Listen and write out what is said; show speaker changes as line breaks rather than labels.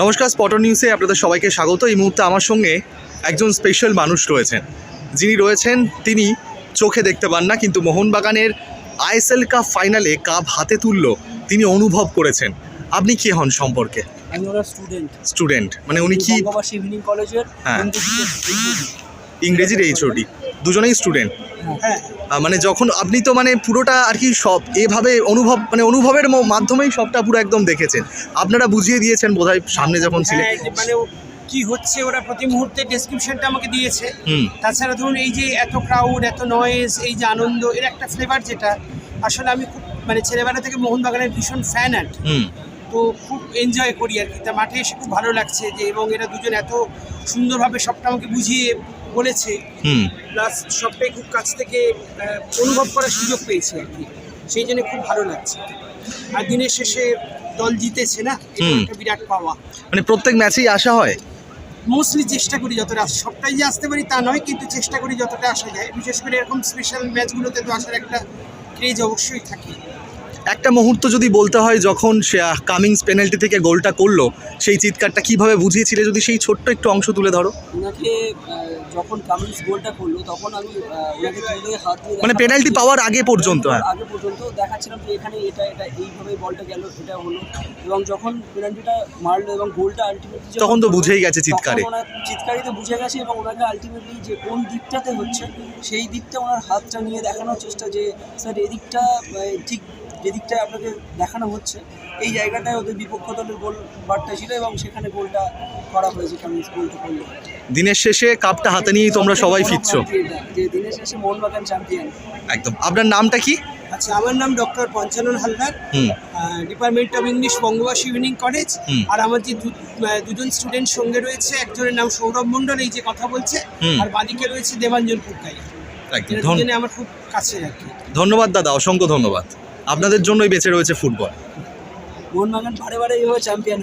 নমস্কার স্পটার নিউজে আপনাদের সবাইকে স্বাগত। এই মুহূর্তে আমার সঙ্গে একজন স্পেশাল মানুষ রয়েছেন। যিনি রয়েছেন তিনি চোখে দেখতে পান না কিন্তু মোহনবাগানের আইএসএল কাপ ফাইনালে কাপ হাতে তুললো। তিনি অনুভব করেছেন। আপনি কে হন সম্পর্কে?
আমি ওরা স্টুডেন্ট
স্টুডেন্ট মানে উনি কি
ইভিনিং কলেজের
হ্যাঁ।
ইংরেজি
ইংরেজির এইচওডি দুজনেই স্টুডেন্ট
হ্যাঁ।
মানে যখন আপনি তো মানে পুরোটা আর কি সব এভাবে অনুভব মানে অনুভবের মাধ্যমেই সবটা পুরো একদম দেখেছেন। আপনারা বুঝিয়ে দিয়েছেন বোধহয় সামনে যখন ছিলেন
হ্যাঁ, মানে ও কি হচ্ছে ওরা প্রতি মুহূর্তে ডেসক্রিপশনটা আমাকে দিয়েছে। তাছাড়া ধরুন এই যে এত ক্রাউড এত নয়েজ এই যে আনন্দ এর একটা ফ্লেভার যেটা আসলে আমি খুব মানে ছেলেবেলা থেকে মোহনবাগানের ভীষণ ফ্যান আর তো খুব এনজয় করি আর কি। তা মাঠে এসে খুব ভালো লাগছে যে এবং এরা দুজন এত সুন্দরভাবে সবটা আমাকে বুঝিয়ে বলেছে
হুম।
প্লাস সবটাই খুব কাছ থেকে অনুভব করার সুযোগ পেয়েছে আর কি। সেই জন্য খুব ভালো লাগছে। আর দিনের শেষে দল জিতেছে না একটা বিরাট পাওয়া।
মানে প্রত্যেক ম্যাচেই আসা হয়?
মোস্টলি চেষ্টা করি যতটা সবটাই যে আসতে পারি তা নয় কিন্তু চেষ্টা করি যতটা আসা যায়। বিশেষ করে এরকম স্পেশাল ম্যাচগুলোতে তো আসার একটা ক্রেজ অবশ্যই থাকে।
একটা মুহূর্ত যদি বলতে হয় যখন সে কামিংস পেনাল্টি থেকে গোলটা করল সেই চিৎকারটা কীভাবে বুঝিয়েছিলে? যদি সেই ছোট্ট একটু অংশ তুলে ধরো।
ওনাকে যখন কামিন্স গোলটা করল তখন আমি ওনাকে তুলে হাত দিয়ে
মানে পেনাল্টি পাওয়ার আগে পর্যন্ত হ্যাঁ।
আগে পর্যন্ত দেখাচ্ছিলাম যে এখানে এটা এটা এইভাবে বলটা গেল এটা হলো। এবং যখন পেনাল্টিটা মারলো এবং গোলটা আলটিমেটলি
তখন তো বুঝেই গেছে চিৎকারে।
ওনার চিৎকারই তো বুঝে গেছে এবং ওনাকে আলটিমেটলি যে কোন দিকটাতে হচ্ছে সেই দিকটা ওনার হাতটা নিয়ে দেখানোর চেষ্টা যে স্যার এদিকটা আহ, যেদিকটায় আপনাকে দেখানো হচ্ছে এই জায়গাটায় ওদের বিপক্ষ দলের গোল বারটা ছিল এবং সেখানে গোলটা করা হয়েছে কামিন্স গোলটা করল
দিনের শেষে কাপটা হাতে নিয়েই তোমরা সবাই ফিরছো।
যে দিনের শেষে মোহনবাগান চ্যাম্পিয়ন
একদম। আপনার নামটা কি?
আচ্ছা আমার নাম doctor Panchanan Haldar. Department of English Bangabasi evening college আর আমার যে দুজন স্টুডেন্ট সঙ্গে রয়েছে একজনের নাম সৌরভ মণ্ডল এই যে কথা বলছে। আর বাদিকে রয়েছে দেবাঞ্জন পুরকাই। এরা আমার খুব কাছে
ধন্যবাদ দাদা অসংখ্য ধন্যবাদ। আপনাদের জন্যই বেঁচে রয়েছে ফুটবল
মোহনবাগান বারে বারে চ্যাম্পিয়ন